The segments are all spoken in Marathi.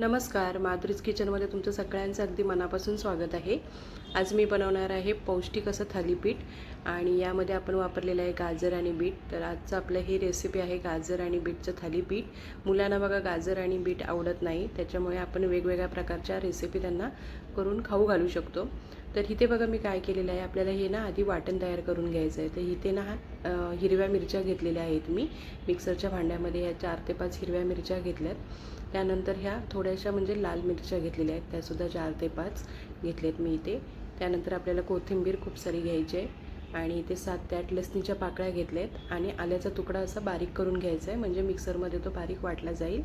नमस्कार माधुरीज किचनमध्ये तुमचं सगळ्यांचं अगदी मनापासून स्वागत आहे. आज मी बनवणार आहे पौष्टिक असं थालीपीठ आणि यामध्ये आपण वापरलेलं आहे गाजर आणि बीट. तर आजचं आपलं ही रेसिपी आहे गाजर आणि बीटचं थालीपीठ. मुलांना बघा गाजर आणि बीट आवडत नाही त्याच्यामुळे आपण वेगवेगळ्या प्रकारच्या रेसिपी त्यांना करून खाऊ घालू शकतो. तर इथे बघा मी काय केलेलं आहे. आपल्याला हे ना आधी वाटण तयार करून घ्यायचं आहे. तर इथे ना हिरव्या मिरच्या घेतलेल्या आहेत मी. मिक्सरच्या भांड्यामध्ये ह्या चार ते पाच हिरव्या मिरच्या घेतल्यात. त्यानंतर ह्या थोड्याशा म्हणजे लाल मिरच्या घेतलेल्या आहेत. त्यासुद्धा चार ते पाच घेतल्यात मी इथे. त्यानंतर आपल्याला कोथिंबीर खूप सारी घ्यायची आहे. आणि इथे सात ते आठ लसणीच्या पाकळ्या घेतल्या आहेत आणि आल्याचा तुकडा असा बारीक करून घ्यायचा आहे. म्हणजे मिक्सरमध्ये तो बारीक वाटला जाईल.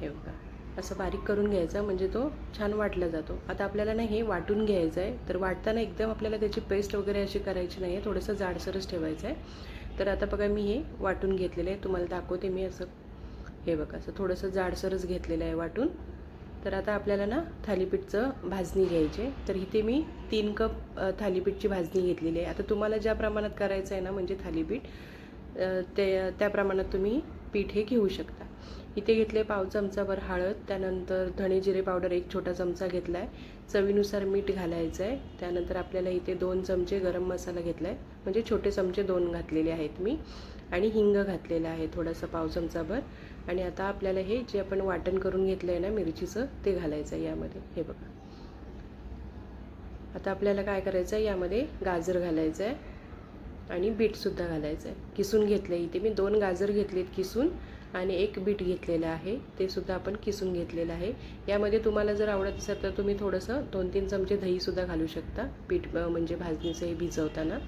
हे बघा. असं बारीक करून घ्यायचा म्हणजे तो छान वाटला जातो. आता आपल्याला ना हे वाटून घ्यायचं आहे तर वाटताना एकदम आपल्याला त्याची पेस्ट वगैरे अशी करायची नाही आहे थोडंसं जाडसरच ठेवायचं आहे तर आता बघा मी हे वाटून घेतलेलं आहे. तुम्हाला दाखवते मी असं. हे बघा असं थोडंसं जाडसरच घेतलेलं आहे वाटून. तर आता आपल्याला ना थालीपीठचं भाजणी घ्यायची आहे. तर इथे मी तीन कप थालीपीठची भाजणी घेतलेली आहे. आता तुम्हाला ज्या प्रमाणात करायचं आहे ना म्हणजे थालीपीठ ते त्या प्रमाणात तुम्ही पीठ हे घेऊ शकता. इथे घेतले पाव चमचाभर हळद त्यानंतर धणे जिरे पावडर एक छोटा चमचा घेतला आहे चवीनुसार मीठ घालायचं आहे त्यानंतर आपल्याला इथे दोन चमचे गरम मसाला घेतला आहे म्हणजे छोटे चमचे दोन घातलेले आहेत मी. आणि हिंग घातलेलं आहे थोडासा पाव चमचाभर. आणि आता आपल्याला हे जे आपण वाटण करून घेतलं आहे ना मिरचीचं ते घालायचं आहे यामध्ये. हे बघा. आता आपल्याला काय करायचं आहे यामध्ये गाजर घालायचं आहे आणि बीटसुद्धा घालायचं आहे किसून घेतलं आहे इथे. मी दोन गाजर घेतलेत किसून आणि एक बीट घेतलेलं आहे. ते सुद्धा आपण किसून घेतलेलं आहे. यामध्ये तुम्हाला जर आवडत असेल तर तुम्ही थोडंसं दोन तीन चमचे दहीसुद्धा घालू शकता. पीठ म्हणजे भाजणीचं हे भिजवताना.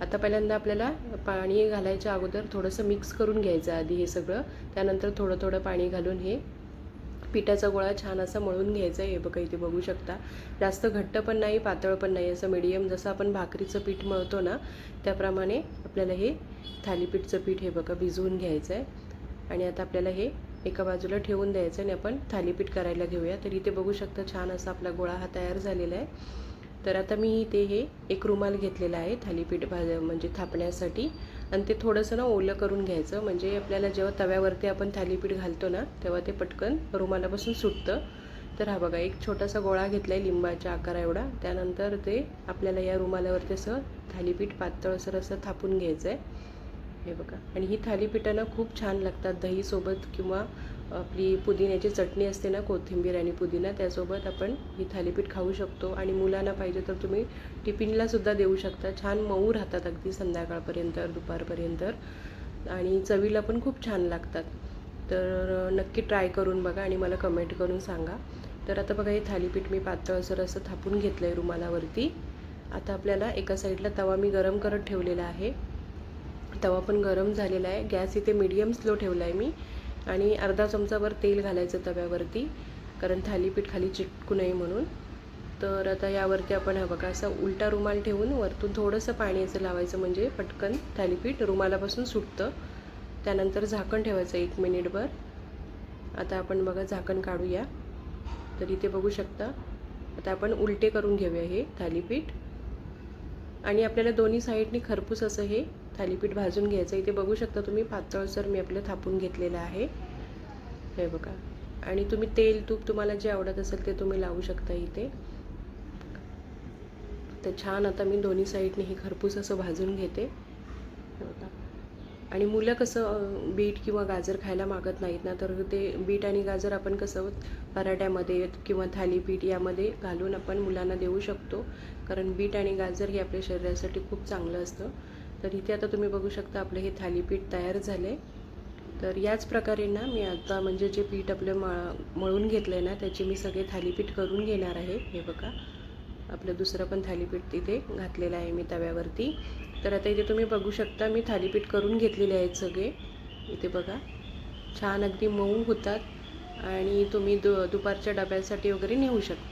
आता पहिल्यांदा आपल्याला पाणी घालायच्या अगोदर थोडंसं मिक्स करून घ्यायचं आधी हे सगळं. त्यानंतर थोडं थोडं पाणी घालून हे पिठाचा गोळा छान असा मळून घ्यायचा आहे. हे बघा इथे बघू शकता. जास्त घट्ट पण नाही पातळ पण नाही. असं मिडियम जसं आपण भाकरीचं पीठ मळतो ना त्याप्रमाणे आपल्याला हे थालीपीठचं पीठ हे बघा भिजवून घ्यायचं आहे. आणि आता आपल्याला हे एका बाजूला ठेवून द्यायचं आणि आपण थालीपीठ करायला घेऊया. तर इथे बघू शकता छान असा आपला गोळा हा तयार झालेला आहे. तर आता मी इथे हे एक रुमाल घेतलेला आहे थालीपीठ भाज म्हणजे थापण्यासाठी. आणि ते थोडंसं ना ओलं करून घ्यायचं. म्हणजे आपल्याला जेव्हा तव्यावरती आपण थालीपीठ घालतो ना तेव्हा ते पटकन रुमालापासून सुटतं. तर हा बघा एक छोटासा गोळा घेतला आहे लिंबाच्या आकारा एवढा. त्यानंतर ते आपल्याला या रुमालावरती असं थालीपीठ पातळसर असं थापून घ्यायचं आहे हे बघा. आणि ही थालीपीठानं खूप छान लागतात दहीसोबत किंवा आपली पुदिन्याची चटणी असते ना कोथिंबीर आणि पुदिना त्यासोबत आपण ही थालीपीठ खाऊ शकतो. आणि मुलांना पाहिजे तर तुम्ही टिफिनला सुद्धा देऊ शकता. छान मऊ राहतात अगदी संध्याकाळपर्यंत दुपारपर्यंत. आणि चवीला पण खूप छान लागतात. तर नक्की ट्राय करून बघा आणि मला कमेंट करून सांगा. तर आता बघा हे थालीपीठ मी पातळसर असं थापून घेतलं आहे रुमालावरती. आता आपल्याला एका साईडला तवा मी गरम करत ठेवलेला आहे. तवा पण गरम झालेला आहे. गॅस इथे मीडियम स्लो ठेवला आहे मी. आणि अर्धा चमचाभर तेल घालायचं तव्यावरती कारण थालीपीठ खाली चिटकू नये म्हणून. तर आता यावरती आपण हा बघा असा उलटा रुमाल ठेवून वरतून थोडंसं पाणी असं लावायचं म्हणजे पटकन थालीपीठ रुमालापासून सुटतं. त्यानंतर झाकण ठेवायचं एक मिनिटभर. आता आपण बघा झाकण काढूया. तर इथे बघू शकता आता आपण उलटे करून घेऊया हे थालीपीठ. आणि आपल्याला दोन्ही साईडनी खरपूस असं हे थालीपीठ भाजून घ्यायचं इथे बघू शकता तुम्ही पातळसर मी आपलं थापून घेतलेलं आहे. हे बघा. आणि तुम्ही तेल तूप तुम्हाला जे आवडत असेल ते तुम्ही लावू शकता इथे. तर छान आता मी दोन्ही साईडने हे खरपूस असं भाजून घेते. बघा. आणि मुलं कसं बीट किंवा गाजर खायला मागत नाहीत ना तर ते बीट आणि गाजर आपण कसं पराठ्यामध्ये किंवा थालीपीठ यामध्ये घालून आपण मुलांना देऊ शकतो. कारण बीट आणि गाजर हे आपल्या शरीरासाठी खूप चांगलं असतं. तर इथे आता तुम्ही बघू शकता आपलं हे थालीपीठ तयार झाले तर याच प्रकारे ना मी आता म्हणजे जे पीठ आपलं मळ मळून घेतलं आहे ना त्याचे मी सगळे थालीपीठ करून घेणार आहे. हे बघा. आपलं दुसरं पण थालीपीठ तिथे घातलेलं आहे मी तव्यावरती. तर आता इथे तुम्ही बघू शकता मी थालीपीठ करून घेतलेले आहेत सगळे. इथे बघा. छान अगदी मऊ होतात. आणि तुम्ही दु दुपारच्या डब्यासाठी वगैरे नेऊ शकता.